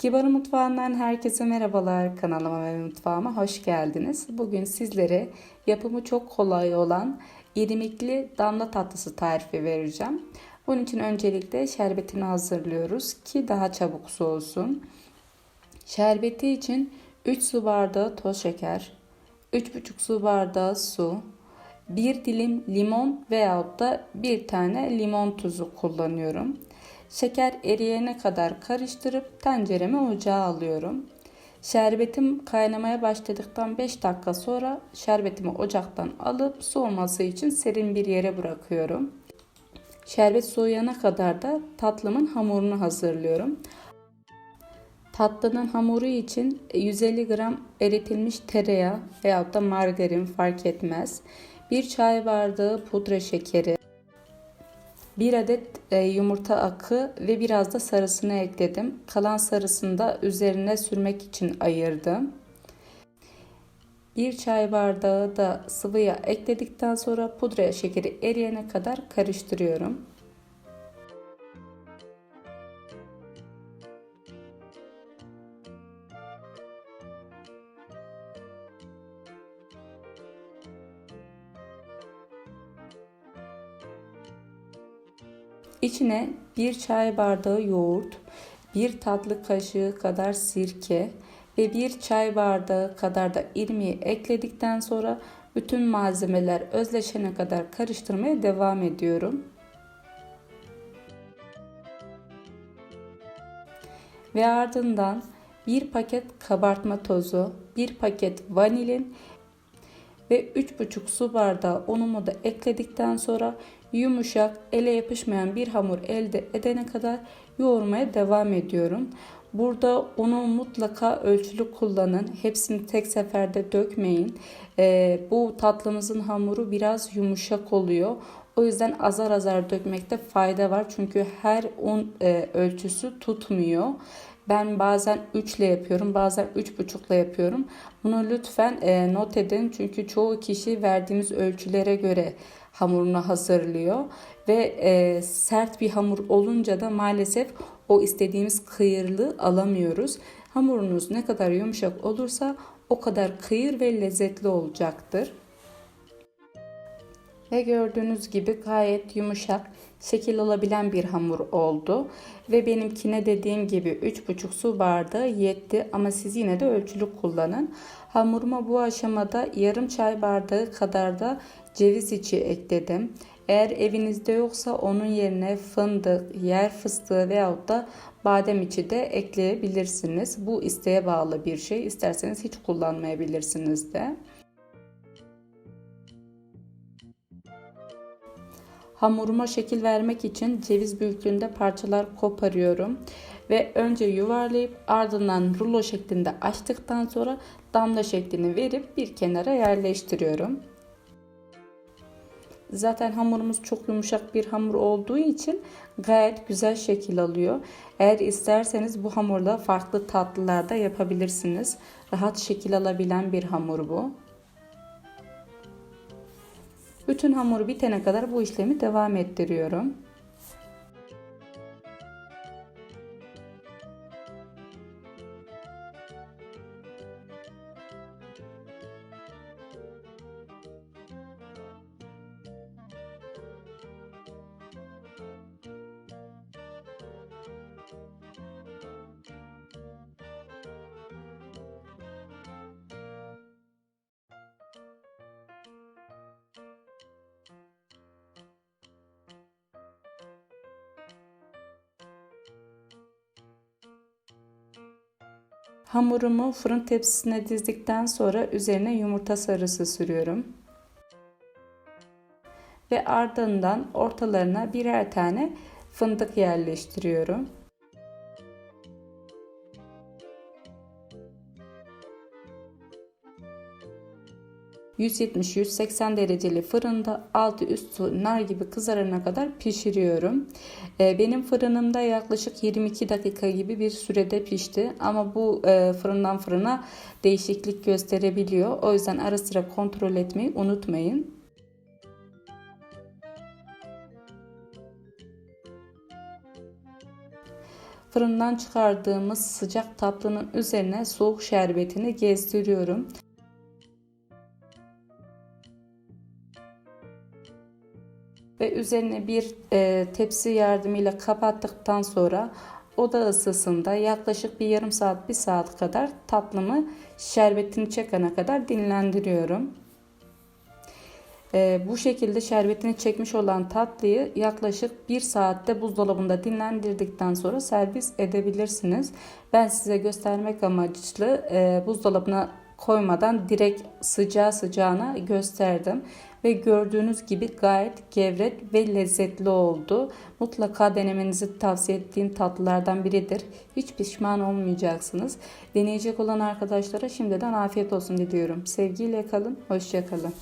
Kibar Mutfağı'ndan herkese merhabalar. Kanalıma ve mutfağıma hoş geldiniz. Bugün sizlere yapımı çok kolay olan irmikli damla tatlısı tarifi vereceğim. Bunun için öncelikle şerbetini hazırlıyoruz ki daha çabuk soğusun. Şerbeti için 3 su bardağı toz şeker, 3,5 su bardağı su, 1 dilim limon veyahut da bir tane limon tuzu kullanıyorum. Şeker eriyene kadar karıştırıp tencereme ocağa alıyorum. Şerbetim kaynamaya başladıktan 5 dakika sonra şerbetimi ocaktan alıp soğuması için serin bir yere bırakıyorum. Şerbet soğuyana kadar da tatlımın hamurunu hazırlıyorum. Tatlının hamuru için 150 gram eritilmiş tereyağı veyahut da margarin fark etmez. 1 çay bardağı pudra şekeri, 1 adet e, yumurta akı ve biraz da sarısını ekledim. Kalan sarısını da üzerine sürmek için ayırdım. 1 çay bardağı da sıvı yağ ekledikten sonra pudra şekeri eriyene kadar karıştırıyorum. İçine bir çay bardağı yoğurt, bir tatlı kaşığı kadar sirke ve bir çay bardağı kadar da irmiği ekledikten sonra bütün malzemeler özleşene kadar karıştırmaya devam ediyorum. Ve ardından bir paket kabartma tozu, bir paket vanilin ve 3,5 su bardağı unumu da ekledikten sonra yumuşak, ele yapışmayan bir hamur elde edene kadar yoğurmaya devam ediyorum. Burada unu mutlaka ölçülü kullanın. Hepsini tek seferde dökmeyin. Ee, bu tatlımızın hamuru biraz yumuşak oluyor. O yüzden azar azar dökmekte fayda var. Çünkü her un e, ölçüsü tutmuyor. Ben bazen 3 ile yapıyorum, bazen 3,5 ile yapıyorum. Bunu lütfen e, not edin çünkü çoğu kişi verdiğimiz ölçülere göre hamurunu hazırlıyor ve e, sert bir hamur olunca da maalesef o istediğimiz kıyırlığı alamıyoruz. Hamurunuz ne kadar yumuşak olursa o kadar kıyır ve lezzetli olacaktır. Ve gördüğünüz gibi gayet yumuşak, şekil alabilen bir hamur oldu. Ve benimkine dediğim gibi 3,5 su bardağı yetti ama siz yine de ölçülü kullanın. Hamuruma bu aşamada yarım çay bardağı kadar da ceviz içi ekledim. Eğer evinizde yoksa onun yerine fındık, yer fıstığı veyahut da badem içi de ekleyebilirsiniz. Bu isteğe bağlı bir şey. İsterseniz hiç kullanmayabilirsiniz de. Hamuruma şekil vermek için ceviz büyüklüğünde parçalar koparıyorum. Ve önce yuvarlayıp ardından rulo şeklinde açtıktan sonra damla şeklini verip bir kenara yerleştiriyorum. Zaten hamurumuz çok yumuşak bir hamur olduğu için gayet güzel şekil alıyor. Eğer isterseniz bu hamurla farklı tatlılar da yapabilirsiniz. Rahat şekil alabilen bir hamur bu. Bütün hamuru bitene kadar bu işlemi devam ettiriyorum. Hamurumu fırın tepsisine dizdikten sonra üzerine yumurta sarısı sürüyorum. Ve ardından ortalarına birer tane fındık yerleştiriyorum. 170-180 dereceli fırında altı üstü nar gibi kızarana kadar pişiriyorum. Ee, benim fırınımda yaklaşık 22 dakika gibi bir sürede pişti. Ama bu e, fırından fırına değişiklik gösterebiliyor. O yüzden ara sıra kontrol etmeyi unutmayın. fırından çıkardığımız sıcak tatlının üzerine soğuk şerbetini gezdiriyorum. Ve üzerine bir e, tepsi yardımıyla kapattıktan sonra oda ısısında yaklaşık bir yarım saat bir saat kadar tatlımı şerbetini çekene kadar dinlendiriyorum. Ee, bu şekilde şerbetini çekmiş olan tatlıyı yaklaşık bir saatte buzdolabında dinlendirdikten sonra servis edebilirsiniz. Ben size göstermek amaçlı e, buzdolabına koymadan direkt sıcağı sıcağına gösterdim. Ve gördüğünüz gibi gayet gevrek ve lezzetli oldu. Mutlaka denemenizi tavsiye ettiğim tatlılardan biridir. Hiç pişman olmayacaksınız. Deneyecek olan arkadaşlara şimdiden afiyet olsun diliyorum. Sevgiyle kalın, hoşça kalın.